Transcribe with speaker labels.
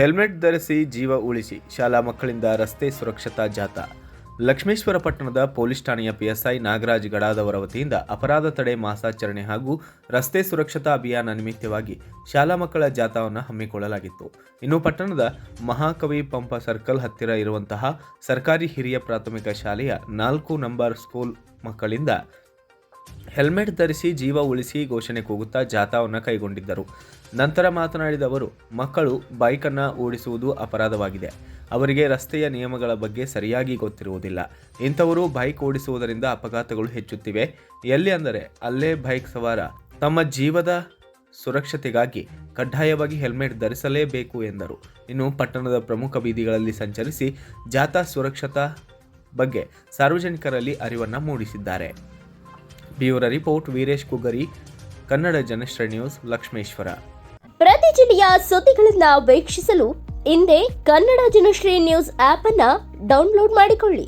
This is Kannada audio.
Speaker 1: ಹೆಲ್ಮೆಟ್ ಧರಿಸಿ ಜೀವ ಉಳಿಸಿ, ಶಾಲಾ ಮಕ್ಕಳಿಂದ ರಸ್ತೆ ಸುರಕ್ಷತಾ ಜಾಥಾ. ಲಕ್ಷ್ಮೇಶ್ವರ ಪಟ್ಟಣದ ಪೊಲೀಸ್ ಠಾಣೆಯ ಪಿಎಸ್ಐ ನಾಗರಾಜ್ ಗಡಾದವರ ವತಿಯಿಂದ ಅಪರಾಧ ತಡೆ ಮಾಸಾಚರಣೆ ಹಾಗೂ ರಸ್ತೆ ಸುರಕ್ಷತಾ ಅಭಿಯಾನ ನಿಮಿತ್ತವಾಗಿ ಶಾಲಾ ಮಕ್ಕಳ ಜಾಥಾವನ್ನು ಹಮ್ಮಿಕೊಳ್ಳಲಾಗಿತ್ತು. ಇನ್ನು ಪಟ್ಟಣದ ಮಹಾಕವಿ ಪಂಪ ಸರ್ಕಲ್ ಹತ್ತಿರ ಇರುವಂತಹ ಸರ್ಕಾರಿ ಹಿರಿಯ ಪ್ರಾಥಮಿಕ ಶಾಲೆಯ ನಾಲ್ಕು ನಂಬರ್ ಸ್ಕೂಲ್ ಮಕ್ಕಳಿಂದ ಹೆಲ್ಮೆಟ್ ಧರಿಸಿ ಜೀವ ಉಳಿಸಿ ಘೋಷಣೆ ಕೂಗುತ್ತಾ ಜಾಥಾವನ್ನು ಕೈಗೊಂಡಿದ್ದರು. ನಂತರ ಮಾತನಾಡಿದ ಅವರು, ಮಕ್ಕಳು ಬೈಕನ್ನು ಓಡಿಸುವುದು ಅಪರಾಧವಾಗಿದೆ. ಅವರಿಗೆ ರಸ್ತೆಯ ನಿಯಮಗಳ ಬಗ್ಗೆ ಸರಿಯಾಗಿ ಗೊತ್ತಿರುವುದಿಲ್ಲ. ಇಂಥವರು ಬೈಕ್ ಓಡಿಸುವುದರಿಂದ ಅಪಘಾತಗಳು ಹೆಚ್ಚುತ್ತಿವೆ. ಎಲ್ಲಿ ಅಂದರೆ, ಅಲ್ಲೇ ಬೈಕ್ ಸವಾರ ತಮ್ಮ ಜೀವದ ಸುರಕ್ಷತೆಗಾಗಿ ಕಡ್ಡಾಯವಾಗಿ ಹೆಲ್ಮೆಟ್ ಧರಿಸಲೇಬೇಕು ಎಂದರು. ಇನ್ನು ಪಟ್ಟಣದ ಪ್ರಮುಖ ಬೀದಿಗಳಲ್ಲಿ ಸಂಚರಿಸಿ ಜಾಥಾ ಸುರಕ್ಷತಾ ಬಗ್ಗೆ ಸಾರ್ವಜನಿಕರಲ್ಲಿ ಅರಿವನ್ನು ಮೂಡಿಸಿದ್ದಾರೆ. Bureau report, Veeresh Kugari Kannada Janashree news, Lakshmeshwar.
Speaker 2: ಪ್ರತಿ ಜಿಲ್ಲೆಯ ಸುದ್ದಿಗಳನ್ನ ವೀಕ್ಷಿಸಲು ಇಂದೇ ಕನ್ನಡ ಜನಶ್ರೀ ನ್ಯೂಸ್ ಆಪ್ ಅನ್ನ ಡೌನ್ಲೋಡ್ ಮಾಡಿಕೊಳ್ಳಿ.